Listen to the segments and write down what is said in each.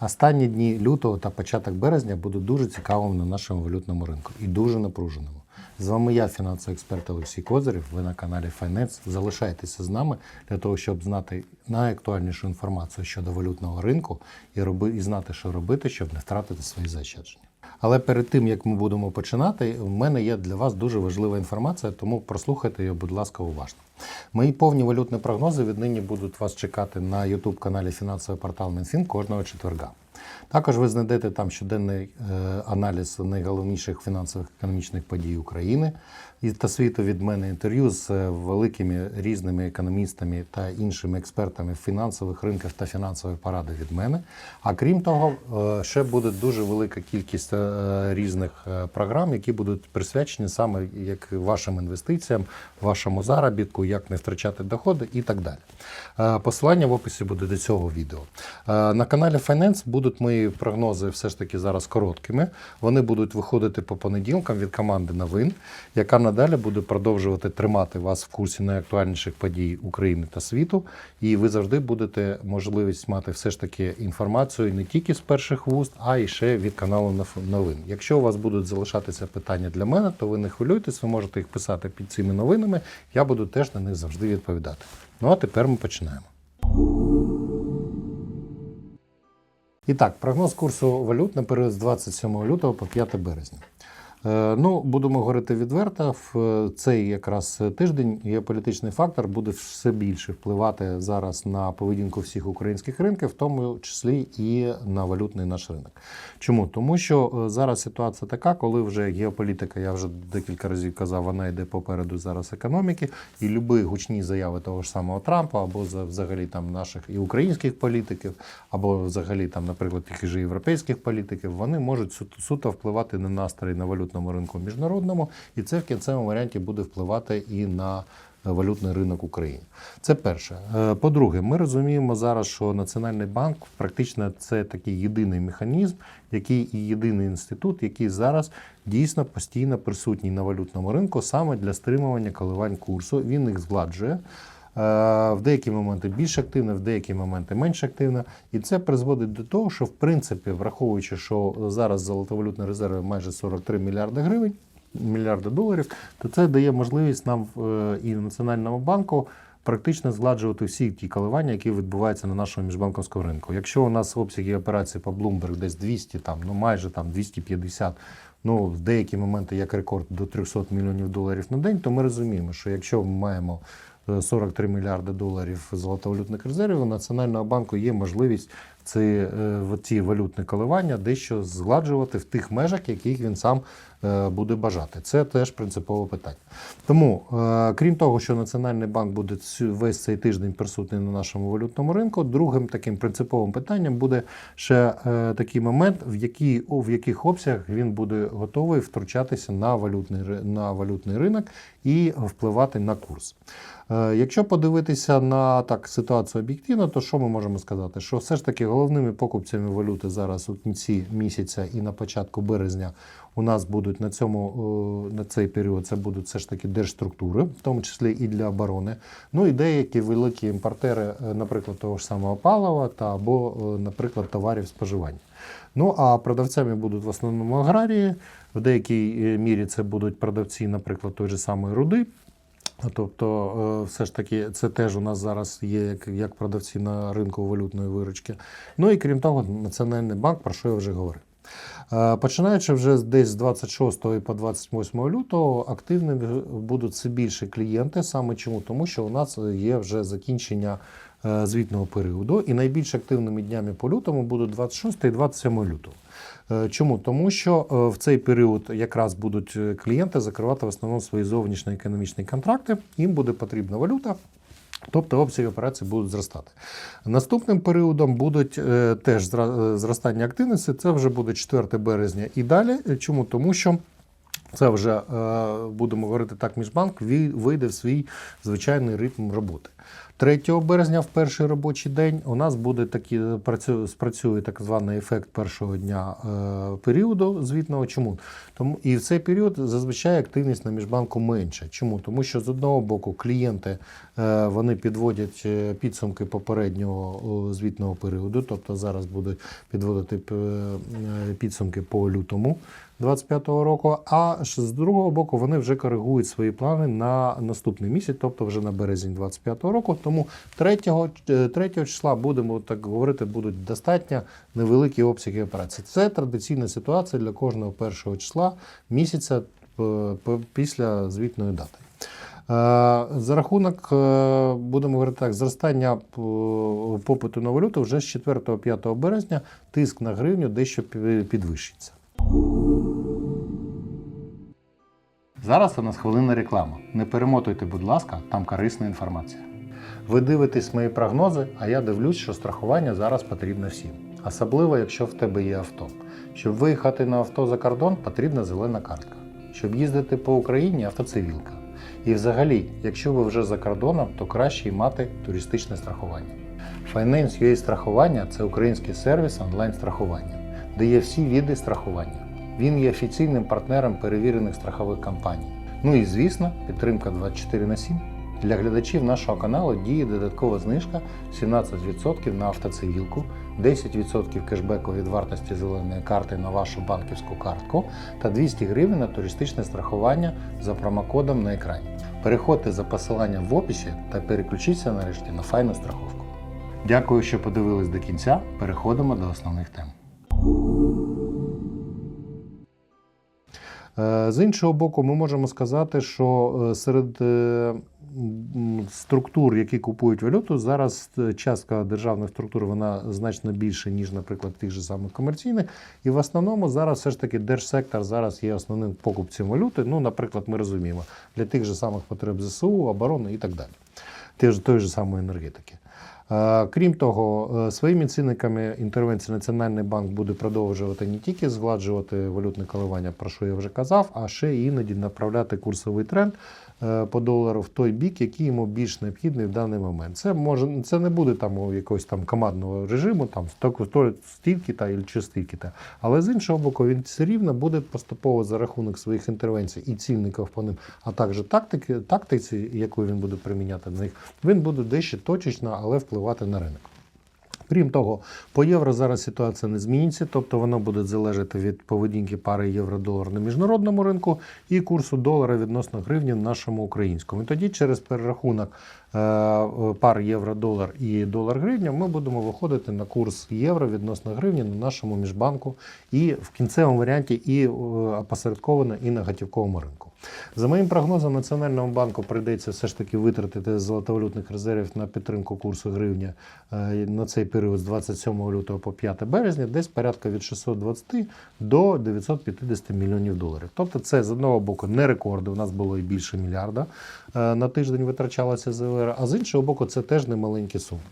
Останні дні лютого та початок березня будуть дуже цікавими на нашому валютному ринку і дуже напруженими. З вами я, фінансовий експерт Олексій Козирів. Ви на каналі Finance. Залишайтеся з нами для того, щоб знати найактуальнішу інформацію щодо валютного ринку і, роби, і знати, що робити, щоб не втратити свої заощадження. Але перед тим як ми будемо починати, в мене є для вас дуже важлива інформація, тому прослухайте її, будь ласка, уважно. Мої повні валютні прогнози віднині будуть вас чекати на youtube каналі Фінансовий портал Мінфін кожного четверга. Також ви знайдете там щоденний е, аналіз найголовніших фінансових економічних подій України і та світу від мене інтерв'ю з е, великими різними економістами та іншими експертами в фінансових ринків та фінансової поради від мене. А крім того, е, ще буде дуже велика кількість різних програм, які будуть присвячені саме як вашим інвестиціям, вашому заробітку, як не втрачати доходи і так далі. Посилання в описі буде до цього відео. На каналі Finance будуть мої прогнози все ж таки зараз короткими. Вони будуть виходити по понеділкам від команди новин, яка надалі буде продовжувати тримати вас в курсі найактуальніших подій України та світу. І ви завжди будете можливість мати все ж таки інформацію не тільки з перших вуст, а й ще від каналу Нов- новин. Якщо у вас будуть залишатися питання для мене, то ви не хвилюйтесь, ви можете їх писати під цими новинами. Я буду теж на них завжди відповідати. Ну а тепер ми починаємо. І так, прогноз курсу валют на період з 27 лютого по 5 березня. Е, Ну, будемо говорити відверто, в е, цей якраз тиждень геополітичний фактор буде все більше впливати зараз на поведінку всіх українських ринків, в тому числі і на валютний наш ринок. Чому? Тому що е, зараз ситуація така, коли вже геополітика, я вже декілька разів казав, вона йде попереду зараз економіки, і любі гучні заяви того ж самого Трампа або за- взагалі там наших і українських політиків, або взагалі там, наприклад, тих же європейських політиків, вони можуть суто, впливати на настрій на валютному ринку міжнародному, і це в кінцевому варіанті буде впливати і на е, валютний ринок України. Це перше. Е, По-друге, ми розуміємо зараз, що Національний банк практично це такий єдиний механізм, який і єдиний інститут, який зараз дійсно постійно присутній на валютному ринку саме для стримування коливань курсу. Він їх згладжує. Е, В деякі моменти більш активно, в деякі моменти менш активно. І це призводить до того, що в принципі, враховуючи, що зараз золотовалютні резерви майже 43 мільярди гривень, мільярди доларів, то це дає можливість нам е, і Національному банку практично згладжувати всі ті коливання, які відбуваються на нашому міжбанковському ринку. Якщо у нас обсяги операцій по Bloomberg десь 200, там, ну майже там 250, ну в деякі моменти як рекорд до 300 мільйонів доларів на день, то ми розуміємо, що якщо ми маємо 43 мільярди доларів золотовалютних резервів, у Національного банку є можливість ці, е, ці валютні коливання дещо згладжувати в тих межах, яких він сам е, буде бажати. Це теж принципове питання. Тому, е, крім того, що Національний банк буде весь цей тиждень присутній на нашому валютному ринку, другим таким принциповим питанням буде ще такий момент, в, який, в яких обсягах він буде готовий втручатися на валютний, на валютний ринок і впливати на курс. Якщо подивитися на так ситуацію об'єктивно, то що ми можемо сказати? Що все ж таки головними покупцями валюти зараз у кінці місяця і на початку березня у нас будуть на цьому е, на цей період це будуть все ж таки держструктури, в тому числі і для оборони. Ну і деякі великі імпортери, е, наприклад, того ж самого палива та або, е, наприклад, товарів споживання. Ну а продавцями будуть в основному аграрії. В деякій мірі це будуть продавці, наприклад, той же самої руди. Тобто, е, все ж таки, це теж у нас зараз є як, як продавці на ринку валютної виручки. Ну і крім того, Національний банк, про що я вже говорив. Е, Починаючи вже десь з 26 по 28 лютого, активними будуть все більше клієнти. Саме чому? Тому що у нас є вже закінчення е, звітного періоду, і найбільш активними днями по лютому будуть 26 і 27 лютого. Е, Чому? Тому що е, в цей період якраз будуть е, клієнти закривати в основному свої зовнішні економічні контракти. Їм буде потрібна валюта. Тобто обсяги операцій будуть зростати. Наступним періодом будуть е, теж зростання активності. Це вже буде 4 березня і далі. Чому? Тому що це вже е, будемо говорити так, міжбанк вийде в свій звичайний ритм роботи. 3 березня, в перший робочий день, у нас буде такі працю- спрацює так званий ефект першого дня е, періоду звітного. Чому? Тому і в цей період зазвичай активність на міжбанку менша. Чому? Тому що з одного боку клієнти Вони підводять е, підсумки попереднього звітного періоду, тобто зараз будуть підводити е, підсумки по лютому 25-го року. А з другого боку вони вже коригують свої плани на наступний місяць, тобто вже на березень 25-го року. Тому 3, 3 числа будемо так говорити, будуть достатньо невеликі обсяги операцій. Це традиційна ситуація для кожного першого числа місяця е, після звітної дати. Е, За рахунок, е, будемо говорити так, зростання е, попиту на валюту вже з 4-5 березня тиск на гривню дещо підвищиться. Зараз у нас хвилина реклама. Не перемотуйте, будь ласка, там корисна інформація. Ви дивитесь мої прогнози, а я дивлюсь, що страхування зараз потрібно всім. Особливо, якщо в тебе є авто. Щоб виїхати на авто за кордон, потрібна зелена картка. Щоб їздити по Україні автоцивілка. І взагалі, якщо ви вже за кордоном, то краще й мати туристичне страхування. Finance UA страхування це український сервіс онлайн-страхування, де є всі види страхування. Він є офіційним партнером перевірених страхових компаній. Ну і звісно, підтримка 24 на 7. Для глядачів нашого каналу діє додаткова знижка 17% на автоцивілку, 10% кешбеку від вартості зеленої карти на вашу банківську картку та 200 гривень на туристичне страхування за промокодом на екрані. Переходьте за посиланням в описі та переключіться нарешті на файну страховку. Дякую, що подивились до кінця. Переходимо до основних тем. Е, З іншого боку, ми можемо сказати, що е, серед е, структур, які купують валюту, зараз е, частка державних структур вона значно більше, ніж, наприклад, тих же самих комерційних. І в основному зараз все ж таки держсектор зараз є основним покупцем валюти. Ну, наприклад, ми розуміємо, для тих же самих потреб ЗСУ, оборони і так далі. Теж той же самої енергетики. Е, Крім того, е, своїми цінниками інтервенції Національний банк буде продовжувати не тільки згладжувати валютне коливання, про що я вже казав, а ще іноді направляти курсовий тренд е, по долару в той бік, який йому більш необхідний в даний момент. Це може це не буде там у якогось там командного режиму, там стільки- та чи стільки та. Але з іншого боку, він все рівно буде поступово за рахунок своїх інтервенцій і цінників по ним, а також тактики, тактиці, яку він буде приміняти на них, він буде дещо точечно, але впливати на ринок. Крім того, по євро зараз ситуація не зміниться, тобто воно буде залежати від поведінки пари євро-долар на міжнародному ринку і курсу долара відносно гривні в нашому українському. І тоді через перерахунок е, пар євро-долар і долар-гривня ми будемо виходити на курс євро відносно гривні на нашому міжбанку і в кінцевому варіанті і е, опосередковано і на готівковому ринку. За моїм прогнозом, Національному банку прийдеться все ж таки витратити з золотовалютних резервів на підтримку курсу гривня е, на цей період з 27 лютого по 5 березня, десь порядка від 620 до 950 мільйонів доларів. Тобто це з одного боку не рекорди, у нас було і більше мільярда е, на тиждень витрачалося ЗВР, а з іншого боку, це теж немаленькі суми.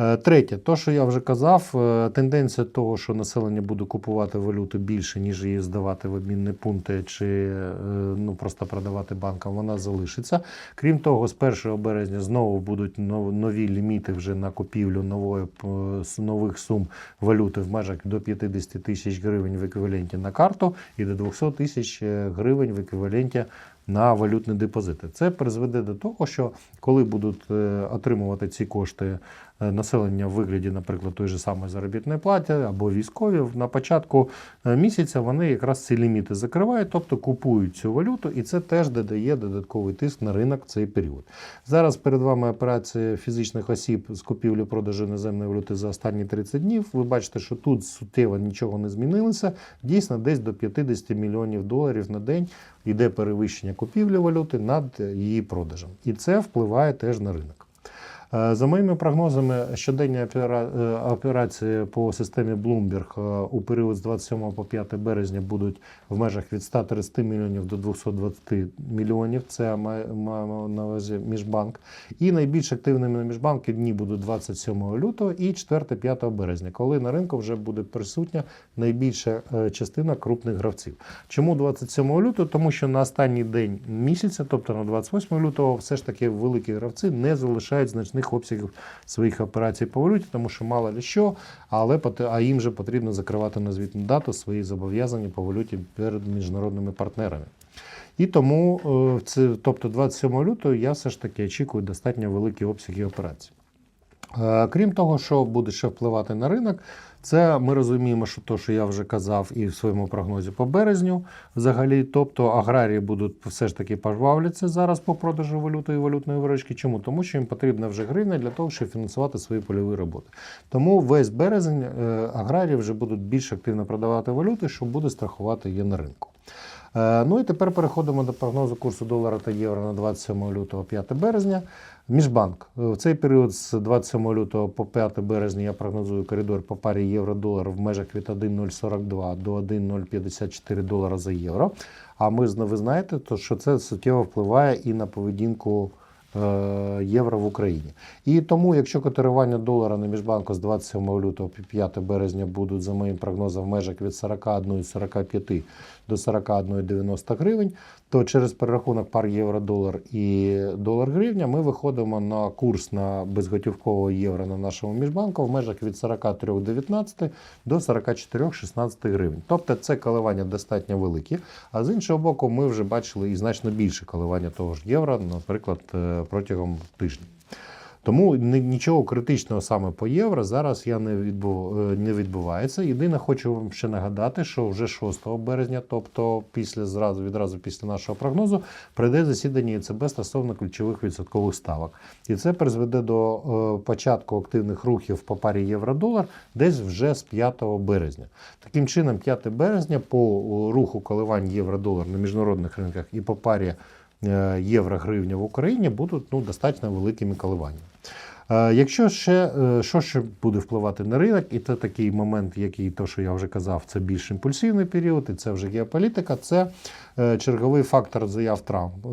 Е, Третє, то, що я вже казав, е, тенденція того, що населення буде купувати валюту більше, ніж її здавати в обмінні пункти чи е, ну, просто продавати банкам, вона залишиться. Крім того, з 1 березня знову будуть нов- нові ліміти вже на купівлю нової, нових сум валюти в межах до 50 тисяч гривень в еквіваленті на карту і до 200 тисяч гривень в еквіваленті на валютні депозити. Це призведе до того, що коли будуть отримувати ці кошти населення в вигляді, наприклад, той же самої заробітної плати або військові, на початку е, місяця вони якраз ці ліміти закривають, тобто купують цю валюту, і це теж додає додатковий тиск на ринок в цей період. Зараз перед вами операція фізичних осіб з купівлі-продажу іноземної валюти за останні 30 днів. Ви бачите, що тут суттєво нічого не змінилося. Дійсно, десь до 50 мільйонів доларів на день йде перевищення купівлі валюти над її продажем. І це впливає теж на ринок. Е, За моїми прогнозами, щоденні е, операції по системі Bloomberg е, у період з 27 по 5 березня будуть в межах від 130 мільйонів до 220 мільйонів. Це маємо на увазі міжбанк. І найбільш активними на міжбанки дні будуть 27 лютого і 4-5 березня, коли на ринку вже буде присутня найбільша частина крупних гравців. Чому 27 лютого? Тому що на останній день місяця, тобто на 28 лютого, все ж таки великі гравці не залишають значних обсягів своїх операцій по валюті, тому що мало ли що, але а їм же потрібно закривати на звітну дату свої зобов'язання по валюті перед міжнародними партнерами. І тому, е, тобто 27 лютого, я все ж таки очікую достатньо великі обсяги операцій. Е, Крім того, що буде ще впливати на ринок, це ми розуміємо, що то, що я вже казав і в своєму прогнозі по березню, взагалі, тобто аграрії будуть все ж таки пожвавляться зараз по продажу валюти і валютної виручки. Чому? Тому що їм потрібна вже гривня для того, щоб фінансувати свої польові роботи. Тому весь березень е, аграрії вже будуть більш активно продавати валюти, що буде страхувати її на ринку. Е, Ну і тепер переходимо до прогнозу курсу долара та євро на 27 лютого 5 березня. Міжбанк Е, в цей період з 27 лютого по 5 березня я прогнозую коридор по парі євро-долар в межах від 1,042 до 1,054 долара за євро. А ми ви знаєте, то що це суттєво впливає і на поведінку е, євро в Україні. І тому, якщо котирування долара на міжбанку з 27 лютого по 5 березня будуть, за моїм прогнозом, в межах від 41,45 до 41,90 гривень, то через перерахунок пар євро-долар і долар-гривня ми виходимо на курс на безготівкового євро на нашому міжбанку в межах від 43,19 до 44,16 гривень. Тобто це коливання достатньо великі. А з іншого боку, ми вже бачили і значно більше коливання того ж євро, наприклад, е, протягом тижня. Тому ні- нічого критичного саме по євро зараз я не, відбу, е, не відбувається. Єдине, хочу вам ще нагадати, що вже 6 березня, тобто після зразу відразу після нашого прогнозу, прийде засідання ЄЦБ стосовно ключових відсоткових ставок. І це призведе до е, початку активних рухів по парі євро-долар десь вже з 5 березня. Таким чином, 5 березня по е, руху коливань євро-долар на міжнародних ринках і по парі євро-гривня в Україні будуть ну, достатньо великими коливаннями. Е, Якщо ще е, що ще буде впливати на ринок, і це такий момент, який то, що я вже казав, це більш імпульсивний період, і це вже геополітика, це е, черговий фактор заяв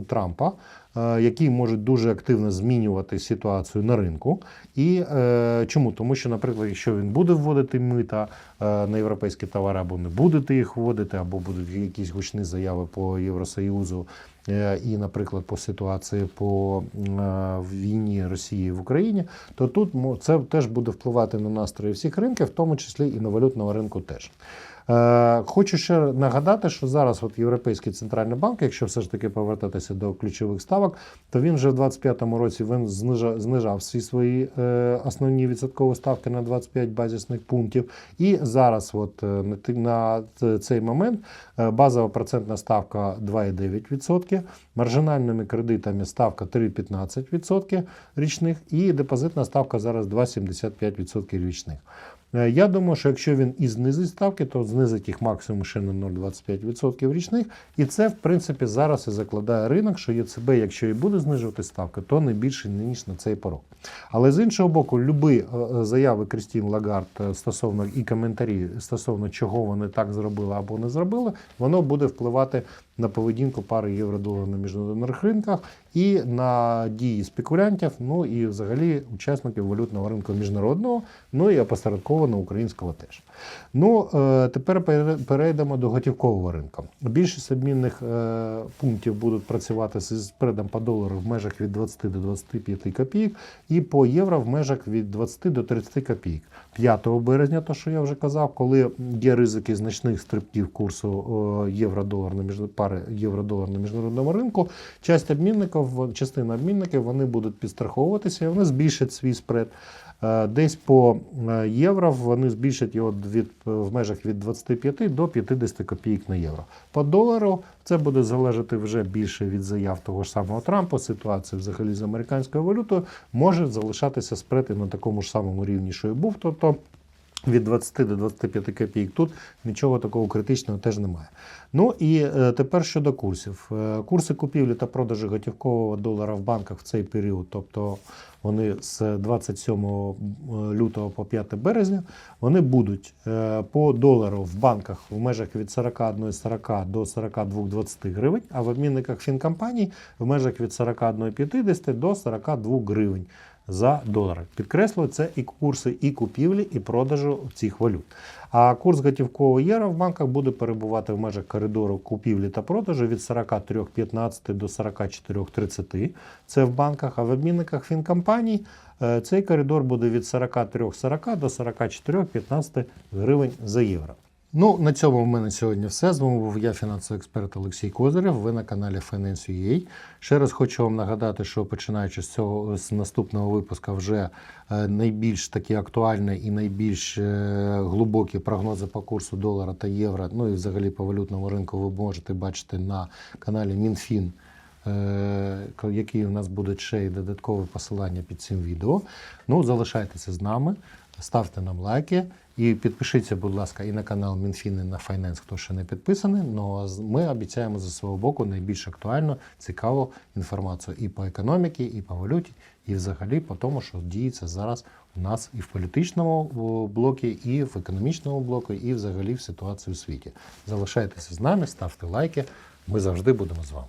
Трампа, е, який може дуже активно змінювати ситуацію на ринку. І е, чому? Тому що, наприклад, якщо він буде вводити мита е, на європейські товари, або не будете їх вводити, або будуть якісь гучні заяви по Євросоюзу. Е, І, наприклад, по ситуації по е, війні Росії в Україні, то тут це теж буде впливати на настрої всіх ринків, в тому числі і на валютного ринку теж. Е, Хочу ще нагадати, що зараз от Європейський центральний банк, якщо все ж таки повертатися до ключових ставок, то він вже в 2025 році він знижав, знижав всі свої е, основні відсоткові ставки на 25 базисних пунктів. І зараз, от е, на цей момент, базова процентна ставка 2,9%, маржинальними кредитами ставка 3,15% річних, і депозитна ставка зараз 2,75% річних. Е, Я думаю, що якщо він і знизить ставки, то знизить їх максимум ще на 0,25% річних. І це, в принципі, зараз і закладає ринок, що ЄЦБ, якщо і буде знижувати ставки, то не більше, ніж на цей порог. Але з іншого боку, любі е, е, заяви Крістін Лагард стосовно і коментарі стосовно чого вони так зробили або не зробили, воно буде впливати на поведінку пари євро-долар на міжнародних ринках і на дії спекулянтів, ну і взагалі учасників валютного ринку міжнародного, ну і опосередковано українського теж. Ну, е, тепер перейдемо до готівкового ринку. Більшість обмінних е, пунктів будуть працювати з спредом по долару в межах від 20 до 25 копійок, і по євро в межах від 20 до 30 копійок. 5 березня, то що я вже казав, коли є ризики значних стрибків курсу е, євро-долар на між... євро-долар на міжнародному ринку, часть обмінників, частина обмінників вони будуть підстраховуватися і вони збільшать свій спред. Е, Десь по е, євро вони збільшать його від, в межах від 25 до 50 копійок на євро. По долару це буде залежати вже більше від заяв того ж самого Трампа. Ситуація взагалі з американською валютою може залишатися спред і на такому ж самому рівні, що і був. Тобто від 20 до 25 копійок тут нічого такого критичного теж немає. Ну і е, тепер щодо курсів. Е, Курси купівлі та продажу готівкового долара в банках в цей період, тобто вони з 27 лютого по 5 березня, вони будуть е, по долару в банках в межах від 41,40 до 42,20 гривень, а в обмінниках фінкомпаній в межах від 41,50 до 42 гривень за долари. Підкреслюю, це і курси і купівлі, і продажу цих валют. А курс готівкового євро в банках буде перебувати в межах коридору купівлі та продажу від 43,15 до 44,30. Це в банках, а в обмінниках фінкомпаній е, цей коридор буде від 43,40 до 44,15 гривень за євро. Ну, на цьому в мене сьогодні все. З вами був я, фінансовий експерт Олексій Козирєв. Ви на каналі Finance.ua. Ще раз хочу вам нагадати, що починаючи з цього з наступного випуска, вже е, найбільш такі актуальні і найбільш е, глибокі прогнози по курсу долара та євро, ну і взагалі по валютному ринку, ви можете бачити на каналі МінФін. е, Який у нас буде ще й додаткове посилання під цим відео. Ну, залишайтеся з нами, ставте нам лайки і підпишіться, будь ласка, і на канал Мінфін, і на Файненс, хто ще не підписаний. Ну з- ми обіцяємо за свого боку найбільш актуальну, цікаву інформацію і по економіці, і по валюті, і взагалі по тому, що діється зараз у нас і в політичному блокі, і в економічному блоку, і взагалі в ситуації у світі. Залишайтеся з нами, ставте лайки. Ми завжди будемо з вами.